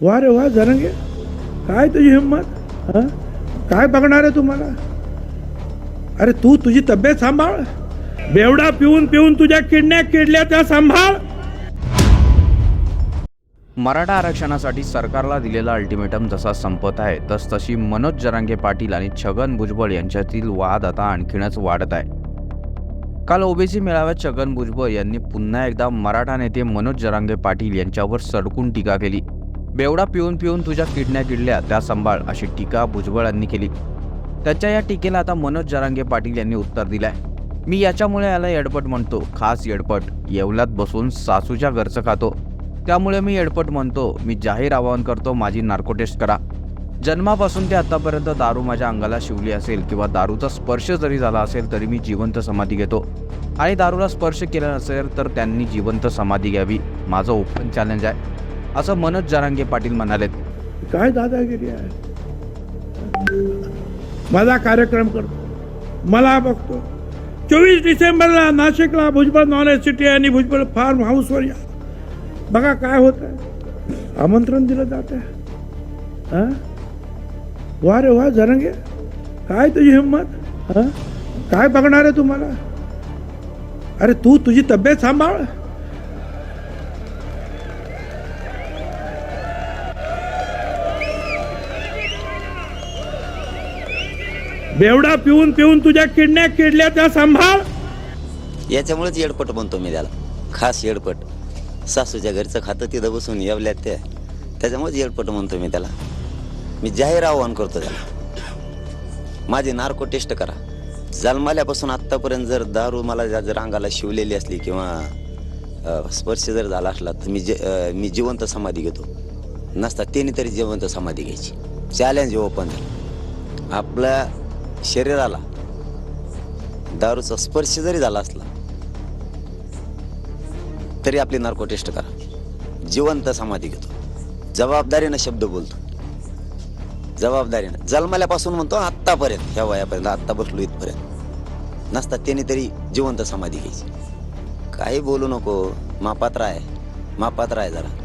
वा रे वा जरंगे. काय तुझी हिंमत काय बघणार आहे तुम्हाला? अरे तू तुझी तब्येत सांभाळ. बेवडा पिऊन पिऊन तुझ्या किडण्या किडल्या त्या सांभाळ. मराठा आरक्षणासाठी सरकारला दिलेला अल्टिमेटम जसा संपत आहे तस तशी मनोज जरांगे पाटील आणि छगन भुजबळ यांच्यातील वाद आता आणखीनच वाढत आहे. काल ओबीसी मेळाव्यात छगन भुजबळ यांनी पुन्हा एकदा मराठा नेते मनोज जरांगे पाटील यांच्यावर सडकून टीका केली. बेवडा पिऊन पिऊन तुझ्या किडण्या किडल्या त्या सांभाळ अशी टीका भुजबळ यांनी केली. त्याच्या या टीकेला आता मनोज जरांगे पाटील यांनी उत्तर दिलंय. मी याच्यामुळे याला येडपट म्हणतो खास येडपट. येवल्यात बसून सासूच्या घरचं खातो. त्यामुळे मी येडपट म्हणतो मी जाहीर आवाहन करतो माझी नार्को टेस्ट करा. जन्मापासून ते आतापर्यंत दारू माझ्या अंगाला शिवली असेल किंवा दारूचा स्पर्श जरी झाला असेल तरी मी जिवंत समाधी घेतो. आणि दारूला स्पर्श केला नसेल तर त्यांनी जिवंत समाधी घ्यावी. माझं ओपन चॅलेंज आहे. असं मनोज जरांगे पाटील म्हणाले काय दादागिरी आहे? माझा कार्यक्रम करतो. मला बघतो. चोवीस डिसेंबरला नाशिकला भुजबळ नॉलेज सिटी आणि भुजबळ फार्म हाऊसवर या. बघा काय होत आहे आमंत्रण दिलं जात आहे वा रे वा जरंगे. काय तुझी हिंमत? काय बघणार आहे तुम्हाला? अरे तू तुझी तब्येत सांभाळ. बेवडा पिऊन पिऊन तुझ्या किडण्या किडल्या त्या सांभाळ. याच्यामुळेच येडपट म्हणतो मी त्याला. खास येडपट. सासूच्या घरचं खातं तिथं बसून येवल्यात त्या त्याच्यामुळेच येडपट म्हणतो मी त्याला. मी जाहीर आव्हान करतो त्याला. माझी नार्को टेस्ट करा. जन्माल्यापासून आत्तापर्यंत जर दारू मला जर जर अंगाला शिवलेली असली किंवा स्पर्श जर झाला असला तर मी जे मी जिवंत समाधी घेतो. नसता त्यांनी तरी जिवंत समाधी घ्यायची. चॅलेंज ओपन आपल्या शरीराला दारूचा स्पर्श जरी झाला असला तरी आपली नार्को टेस्ट करा. जिवंत समाधी घेतो. जबाबदारीनं शब्द बोलतो. जबाबदारीनं. जन्मल्यापासून म्हणतो आत्तापर्यंत ह्या वयापर्यंत आत्ता बसलो इथपर्यंत. नसता त्याने तरी जिवंत समाधी घ्यायची. काही बोलू नको. मापात्र आहे. मापात्र आहे जरा.